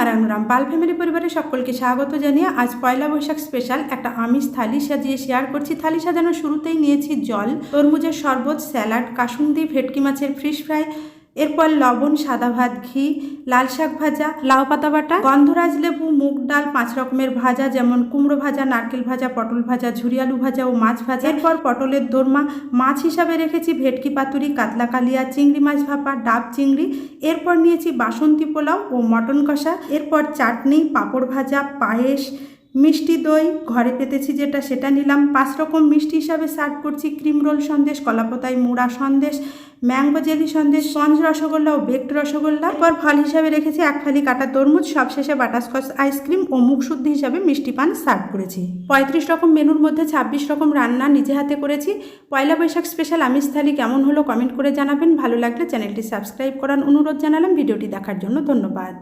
নারায়ণ রাম পাল family পরিবারের সকলকে স্বাগত জানিয়ে আজ পয়লা বৈশাখ স্পেশাল একটা আমিষ থালি সাজিয়ে শেয়ার করছি। থালি সাজানোর শুরুতেই নিয়েছি জল, তরমুজের শরবত স্যালাড কাসুন্দি, ভেটকি মাছের ফ্রিশ ফ্রাই এরপর লবণ, সাদা ভাত, ঘি, লাল শাক ভাজা, লাউ পাতা বাটা, গন্ধরাজ লেবু, মুগ ডাল, পাঁচ রকমের ভাজা, যেমন কুমড়ো ভাজা, নারকেল ভাজা, পটল ভাজা, ঝুরি আলু ভাজা ও মাছ ভাজা। এরপর পটলের দোরমা, মাছ হিসাবে রেখেছি ভেটকি পাতুরি, কাতলা কালিয়া, চিংড়ি মাছ ভাপা, ডাব চিংড়ি। এরপর নিয়েছি বাসন্তী পোলাও ও মটন কষা। এরপর চাটনি, পাঁপড় ভাজা, পায়েস, মিষ্টি দই। ঘরে পেতেছি যেটা, সেটা নিলাম। পাঁচ রকম মিষ্টি হিসাবে সার্ভ করছি। ক্রিম রোল সন্দেশ, কলাপাতায় মুড়া sandesh mango jelly sandesh sponge rasgulla ও বেকড রসগোল্লা। পর ফল হিসাবে রেখেছি এক ফালি কাটা তরমুজ, সবশেষে বাটারস্কচ আইসক্রিম ও মুখ শুদ্ধি হিসাবে মিষ্টি পান সার্ভ করেছি। পঁয়ত্রিশ রকম মেনুর মধ্যে ছাব্বিশ রকম রান্না নিজে হাতে করেছি। পয়লা বৈশাখ স্পেশাল আমিষ থালি কেমন হলো কমেন্ট করে জানাবেন। ভালো লাগলে চ্যানেলটি সাবস্ক্রাইব করার অনুরোধ জানালাম। ভিডিওটি দেখার জন্য ধন্যবাদ।